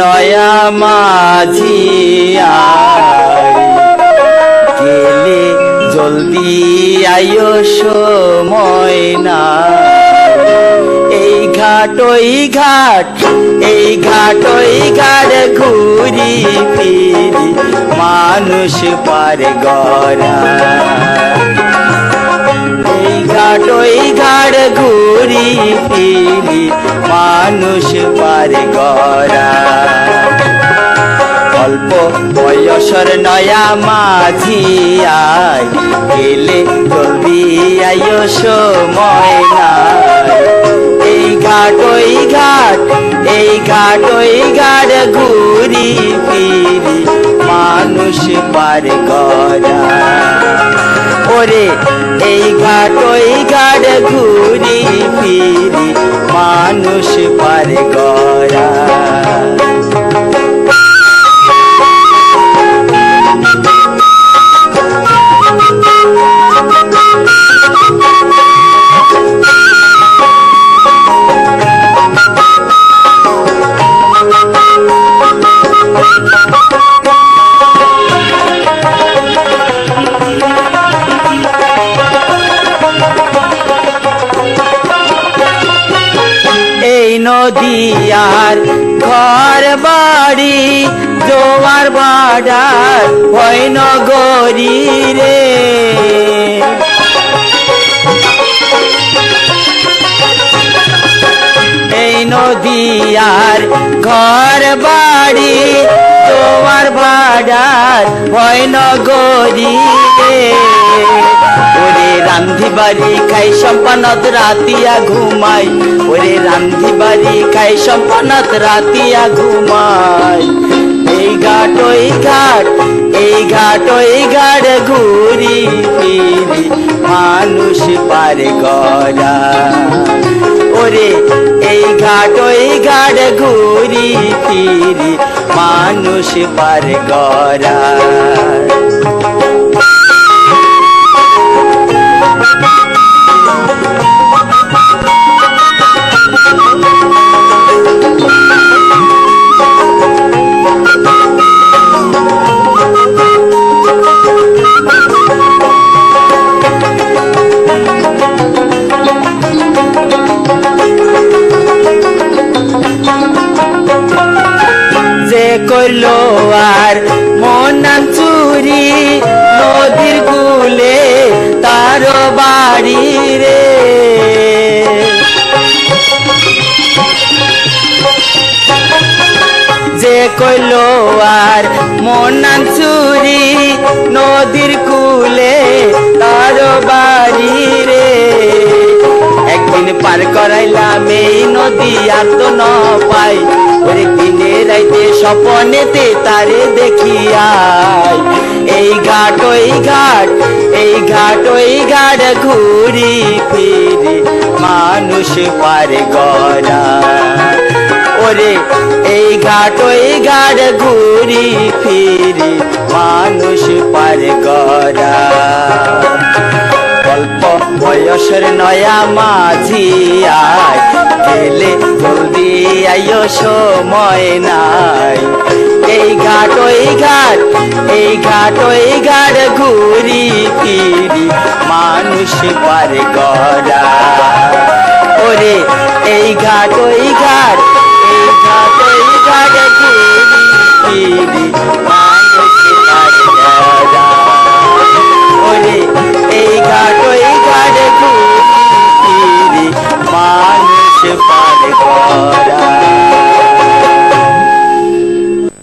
নয়া মাঝি জলদি আয়ো সময় না। এই ঘাট, ওই ঘাট, এই ঘাট, ওই ঘাট ঘুরি ফিরি। মানুষ পার গড়া। এই ঘাট, ওই ঘুরি ফিরি মানুষ পার গড়া। অল্প বয়সর নয়া মাঝি আয়, গেলে জলদি আয়ো সময় নাই। এই ঘাট, ওই ঘাট, এই ঘাট, ওই ঘাট ঘুরি ফিরি মানুষ পার গড়া। ওরে, এই ঘাট এই নদী আর ঘর বাড়ি, জোয়ার বাডার হয় নগরী রে। এই নদী আর ঘর বাড়ি তোমার ভাড়ার হয় নগরী রে। রান্ধি বাড়ি খাই সম্পানত রাতিয়া ঘুমাই। ওরে রান্ধি বাড়ি খাই সম্পানত রাতিয়া ঘুমাই। এই ঘাট, ওই ঘাট, এই ঘাট, ওই ঘাট ঘুরি ফিরি, মানুষ পারে গড়া। ওরে এই ঘাট, ওই ঘাট ঘুরি ফিরি, মানুষ পার গড়া। মনান চুরি নদীর কুলে তার বাড়ি রে। যে কইল আর মনান চুরি নদীর কুলে রাইতে স্বপনেতে তারে দেখিয়াই। এই ঘাট, ওই ঘাট, এই ঘাট, ওই ঘাট ঘুরি ফিরি, মানুষ পারে গড়া ওরে, এই ঘাট, ওই ঘাট ঘুরি ফিরি, মানুষ পারে গড়া অল্প বয়সের নয়া মাঝি আয়, গেলে জলদি আইও সময় নাই। এই ঘাট, ওই ঘাট, এই ঘাট, ওই ঘাট ঘুরি ফিরি, মানুষ পারে গড়া। ওরে, এই ঘাট, ওই ঘাট